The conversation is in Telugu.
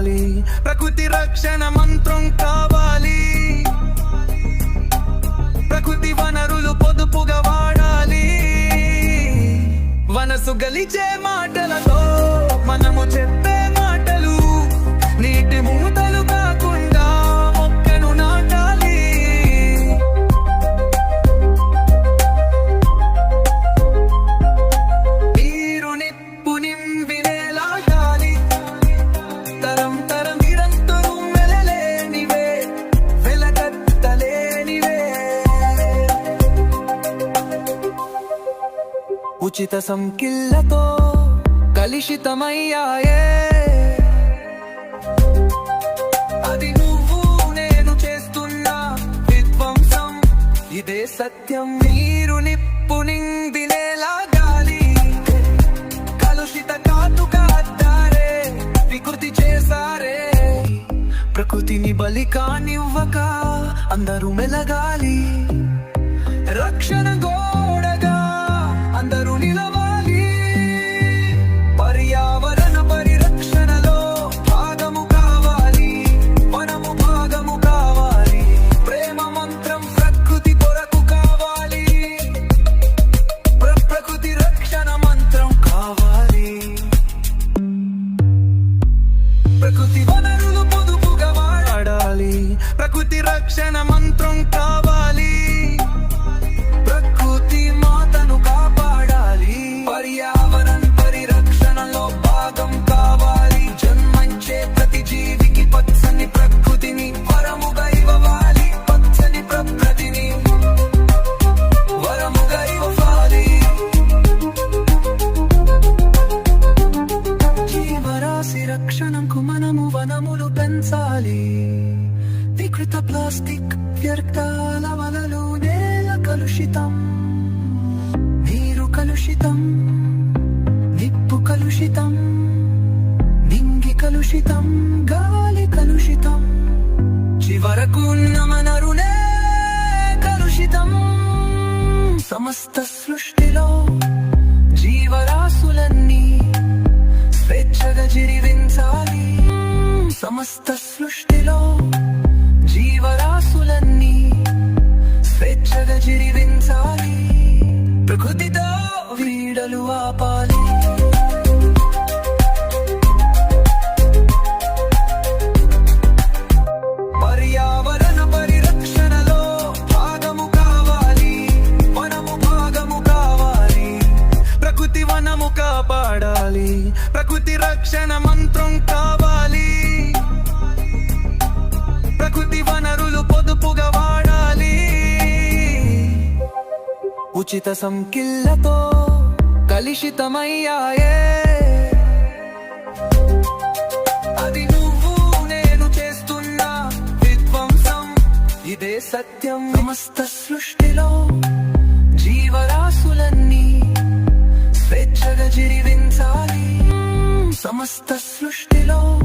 కావాలి. ప్రకృతి రక్షణ మంత్రం కావాలి. ప్రకృతి వనరులు పొదుపుగా వాడాలి. వనసు గలిచే మాట ఉచిత సంకిల్లతో కలుషితమయ్యాయే. అది నువ్వు నేను చేస్తున్న విధ్వంసం. ఇదే సత్యం నీరు నిప్పు నిందినేలా గాలి. కలుషిత కాటుగా అద్దారే వికృతి చేసారే ప్రకృతిని బలి కానివ్వక అందరూ మెలగాలి. రక్షణ గో ప్రకృతి రక్షణ మంత్రం కావాలి వికృత ప్లాస్టిక్ వ్యర్థాల వలలు నేల కలుషితం నీరు కలుషితం నిప్పు కలుషితం నింగి కలుషితం గాలి కలుషితం చివరకు ఉన్న మనరునే కలుషితం సమస్త సృష్టిలో జీవరాశులన్నీ స్వేచ్ఛగా జీవించాలి సమస్త సృష్టిలో జీవరాశులన్నీ స్వేచ్ఛగా జీవించాలి ప్రకృతితో వీడలు ఆపాలి. ఉచిత సంకిల్లతో కలుషితమయ్యాయే. అది నువ్వు నేను చేస్తున్న విధ్వంసం. ఇదే సత్యం సమస్త సృష్టిలో. జీవరాశులన్నీ స్వేచ్ఛగా జీవించాలి. సమస్త సృష్టిలో.